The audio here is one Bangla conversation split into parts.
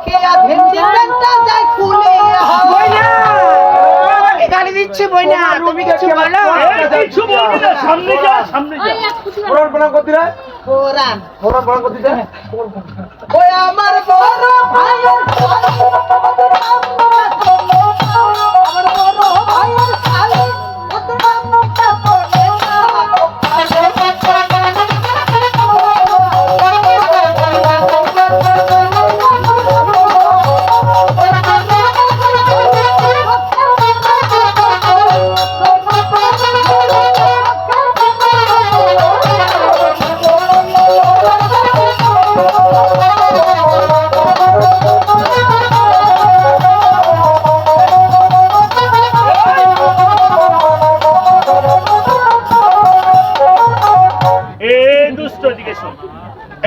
দেখিয়া ভেঞ্জি পেনটা যায় খুলে বইনা! আমাকে গালি দিচ্ছে বইনা তুমি কিছু বলো? কিছু বলবি না সামনে যা সামনে যা। কোরআন প্রণাম করতে রে কোরআন। কোরআন প্রণাম করতে দে ওই আমার বড় ভাইয়ের আমার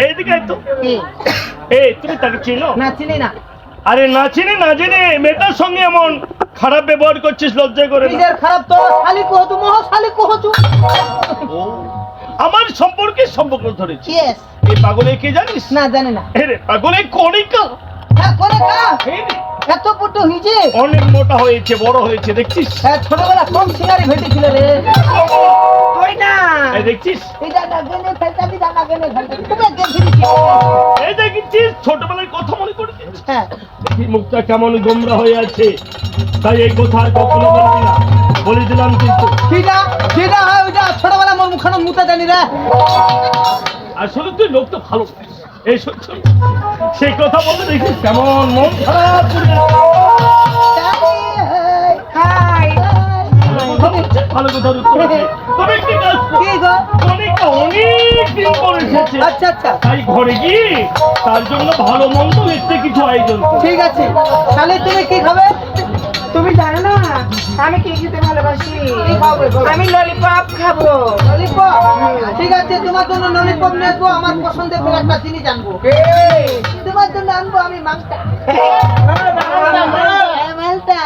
এইদিকে তো। এই তুমি তাকে চিনো? না চিনি না। আরে না চিনে না জেনে মেয়েটার সঙ্গে এমন খারাপ ব্যবহার করছিস লজ্জা করে নিজের খারাপ তো শালি কহতু মহ শালি কহতু। আমার সম্পর্কে সম্পর্ক ধরেছি ইয়েস এই পাগলে কে জানিস? না জানি না। পাগলে কণিকা হ্যাঁ করে কা। এই রে, এত পুটু হইছে অনেক মোটা হয়েছে বড় হয়েছে দেখছিস? হ্যাঁ ছোটবেলা কম সিঙ্গারি ভেটেছিল রে? বইনা এই দেখছিস? এটা না গেলে ফেলতা দিদা গেলে ফেলতা দিদা তুমি গেছিলি এই দেখছিস ছোটবেলার কথা মনে করেছিস হ্যাঁ। মুখটা কেমন গোমরা হয়ে আছে। তাই এই কথা আর কখনো বলবি না। বলে দিলাম কিন্তু। কিটা কিটা হয় ওইটা ছোটবেলা মোর মুখানো মুতা জানি রে। আসলে তুই লোক তো ভালো এই সত্য। সেই কথা বলতে দেখিস কেমন মন খারাপ ভালো কথা আছে। তবে কাজ। কি অনেকটা অনেক দিন এসেছে আচ্ছা আচ্ছা। তাই ঘরে গিয়ে তার জন্য ভালো মন্দ একটু কিছু আয়োজন ঠিক আছে। তাহলে তুমি কি খাবে? তুমি জানো না আমি কি খেতে ভালোবাসি? আমি ললিপপ খাব। ললিপপ ঠিক আছে তোমার জন্য ললিপপ নিয়ে আসব আমার পছন্দের কোনো একটা জিনিস আনব। তোমার জন্য আনব আমি মাংসটা হ্যাঁ, মালটা।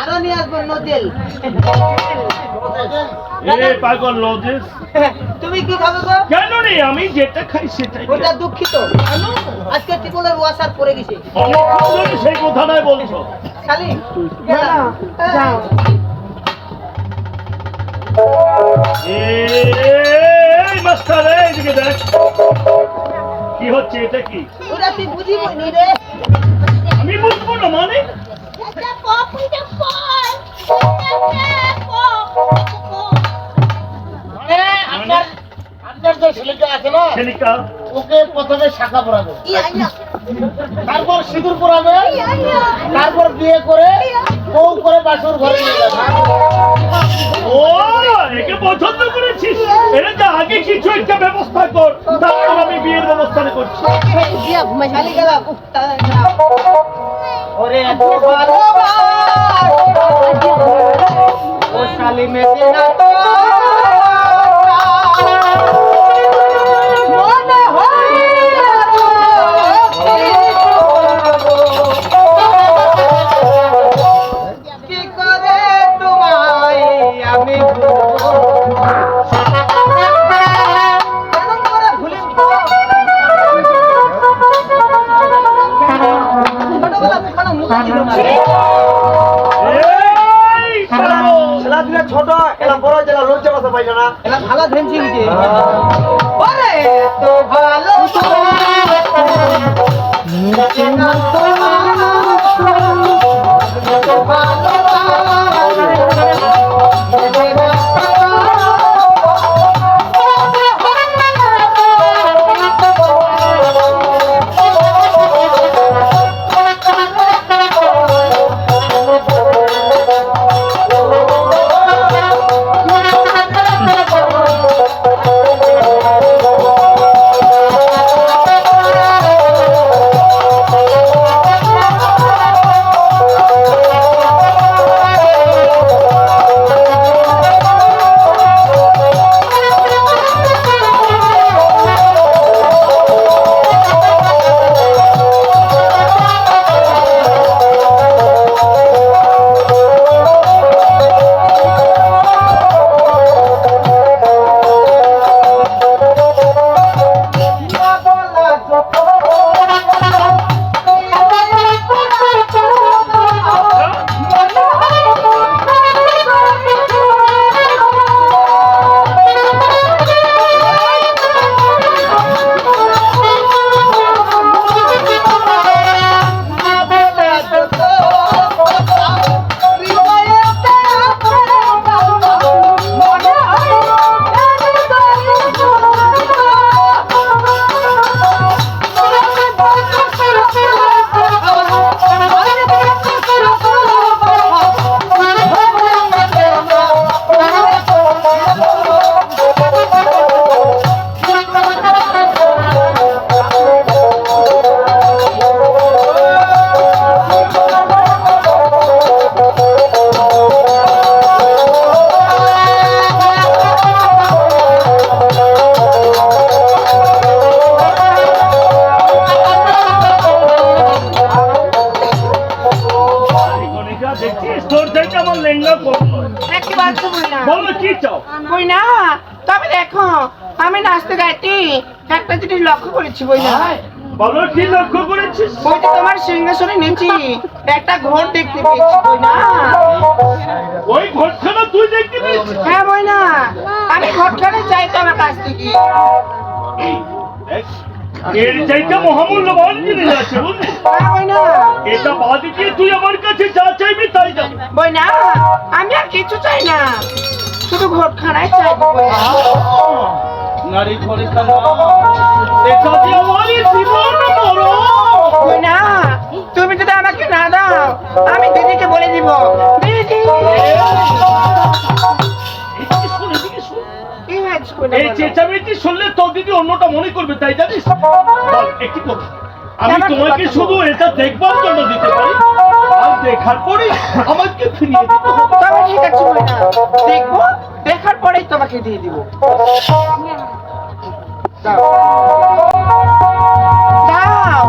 আরও নিয়ে আসব নজেল পাগল লজেস তুমি কি খাবে গো? কেন রে? আমি যেটা খাই সেটাই ওটা দুঃখিত। আজকে টিকলের ওয়াসার পড়ে গেছে। সেই কথাটাই বলছো। খালি যাও, যাও এই মাস্টার এইদিকে দেখ। কি হচ্ছে এটা কি? ওটা তুই বুঝিব নি রে। আমি বুঝব না মানে? আপনার যে ছেলেটা আছে না? ছেলেকা ওকে প্রথমে শাখা পরাবে। তারপর সিঁদুর পরাবে। তারপর বিয়ে করে বউ করে বাসুর ঘরে নিয়ে যাবে। ও একে পছন্দ করেছিস। এটা যা আগে কিছু একটা ব্যবস্থা কর। তারপর আমি বিয়ের ব্যবস্থা করছি। ওরে ও শালি মেতে তো কথা পাইল না। এলা ভালো ধেনছি উঠে ওরে তো ভালো একটি বাচ্চা না বলো কি চাও? কই না তবে দেখো আমি নাচতে গাইতে একটা জিনিস লক্ষ্য করেছি বই না বলো কি লক্ষ্য করেছিস? ওই তোমার সিংহাসনে নিয়েছি। একটা ঘর দেখতে পেয়েছি বই না ওই ঘরখানা তুই দেখতে পেয়েছিস? হ্যাঁ বই না আমি ঘরখানা চাই তোমার কাছ থেকে এর চাইতে মহামূল্যবান জিনিস আছে বুঝলি? এটা বাদ দিয়ে তুই আমার কাছে যা চাইবি তাই যাবে। বই না আমি আর কিছু চাই না। শুধু ঘরখানায় চাই এটা আমার জীবন মরণ না তুমি যদি আমাকে না দাও আমি দিদিকে বলে দিব। দিদি এই চেঁচামেচি শুনলে তোর দিদি অন্যটা মনে করবে তাই জানিস? একটি কথা। আমি তোমাকে শুধু এটা দেখবার জন্য দিতে পারি। আর দেখার পরে আমাকে ফিরিয়ে দিতে হবে। তবে ঠিক আছে দেখব দেখার পরেই তোমাকে দিয়ে দিব। দাও। দাও।